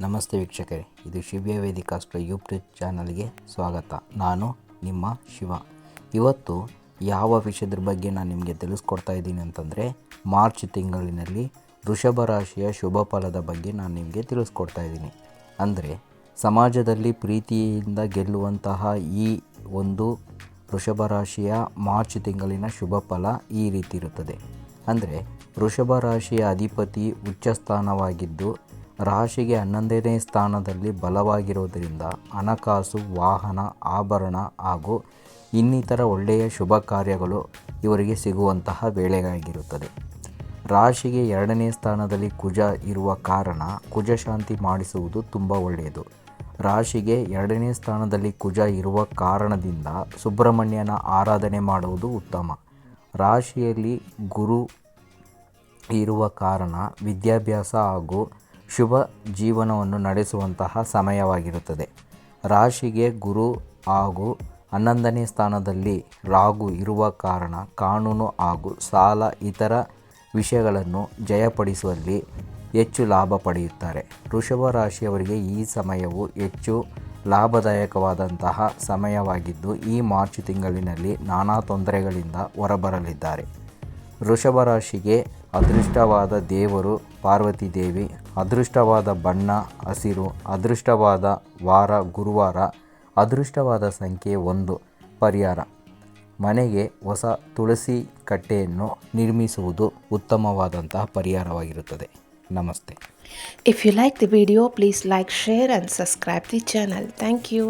ನಮಸ್ತೆ ವೀಕ್ಷಕರೇ, ಇದು ಶಿವ್ಯ ವೇದಿಕಾಸ್ಟ್ರ ಯೂಟ್ಯೂಬ್ ಚಾನಲ್ಗೆ ಸ್ವಾಗತ. ನಾನು ನಿಮ್ಮ ಶಿವ. ಇವತ್ತು ಯಾವ ವಿಷಯದ ಬಗ್ಗೆ ನಾನು ನಿಮಗೆ ತಿಳಿಸ್ಕೊಡ್ತಾ ಇದ್ದೀನಿ ಅಂತಂದರೆ, ಮಾರ್ಚ್ ತಿಂಗಳಿನಲ್ಲಿ ವೃಷಭ ರಾಶಿಯ ಶುಭ ಫಲದ ಬಗ್ಗೆ ನಾನು ನಿಮಗೆ ತಿಳಿಸ್ಕೊಡ್ತಾ ಇದ್ದೀನಿ. ಅಂದರೆ, ಸಮಾಜದಲ್ಲಿ ಪ್ರೀತಿಯಿಂದ ಗೆಲ್ಲುವಂತಹ ಈ ಒಂದು ವೃಷಭ ರಾಶಿಯ ಮಾರ್ಚ್ ತಿಂಗಳಿನ ಶುಭ ಫಲ ಈ ರೀತಿ ಇರುತ್ತದೆ. ಅಂದರೆ, ವೃಷಭ ರಾಶಿಯ ಅಧಿಪತಿ ಉಚ್ಚ ಸ್ಥಾನವಾಗಿದ್ದು ರಾಶಿಗೆ ಹನ್ನೊಂದನೇ ಸ್ಥಾನದಲ್ಲಿ ಬಲವಾಗಿರುವುದರಿಂದ ಹಣಕಾಸು, ವಾಹನ, ಆಭರಣ ಹಾಗೂ ಇನ್ನಿತರ ಒಳ್ಳೆಯ ಶುಭ ಕಾರ್ಯಗಳು ಇವರಿಗೆ ಸಿಗುವಂತಹ ವೇಳೆಯಾಗಿರುತ್ತದೆ. ರಾಶಿಗೆ ಎರಡನೇ ಸ್ಥಾನದಲ್ಲಿ ಕುಜ ಇರುವ ಕಾರಣ ಕುಜಶಾಂತಿ ಮಾಡಿಸುವುದು ತುಂಬ ಒಳ್ಳೆಯದು. ರಾಶಿಗೆ ಎರಡನೇ ಸ್ಥಾನದಲ್ಲಿ ಕುಜ ಇರುವ ಕಾರಣದಿಂದ ಸುಬ್ರಹ್ಮಣ್ಯನ ಆರಾಧನೆ ಮಾಡುವುದು ಉತ್ತಮ. ರಾಶಿಯಲ್ಲಿ ಗುರು ಇರುವ ಕಾರಣ ವಿದ್ಯಾಭ್ಯಾಸ ಹಾಗೂ ಶುಭ ಜೀವನವನ್ನು ನಡೆಸುವಂತಹ ಸಮಯವಾಗಿರುತ್ತದೆ. ರಾಶಿಗೆ ಗುರು ಹಾಗೂ ಹನ್ನೊಂದನೇ ಸ್ಥಾನದಲ್ಲಿ ರಾಗು ಇರುವ ಕಾರಣ ಕಾನೂನು ಹಾಗೂ ಸಾಲ ಇತರ ವಿಷಯಗಳನ್ನು ಜಯಪಡಿಸುವಲ್ಲಿ ಹೆಚ್ಚು ಲಾಭ ಪಡೆಯುತ್ತಾರೆ. ವೃಷಭ ರಾಶಿಯವರಿಗೆ ಈ ಸಮಯವು ಹೆಚ್ಚು ಲಾಭದಾಯಕವಾದಂತಹ ಸಮಯವಾಗಿದ್ದು, ಈ ಮಾರ್ಚ್ ತಿಂಗಳಿನಲ್ಲಿ ನಾನಾ ತೊಂದರೆಗಳಿಂದ ಹೊರಬರಲಿದ್ದಾರೆ. ವೃಷಭ ರಾಶಿಗೆ ಅದೃಷ್ಟವಾದ ದೇವರು ಪಾರ್ವತಿ ದೇವಿ, ಅದೃಷ್ಟವಾದ ಬಣ್ಣ, ಹಸಿರು, ಅದೃಷ್ಟವಾದ ವಾರ, ಗುರುವಾರ, ಅದೃಷ್ಟವಾದ ಸಂಖ್ಯೆ ಒಂದು, ಪರಿಹಾರ. ಮನೆಗೆ ಹೊಸ ತುಳಸಿ ಕಟ್ಟೆಯನ್ನು ನಿರ್ಮಿಸುವುದು ಉತ್ತಮವಾದಂತಹ ಪರಿಹಾರವಾಗಿರುತ್ತದೆ. ನಮಸ್ತೆ. If you like the video please like share and subscribe the channel thank you.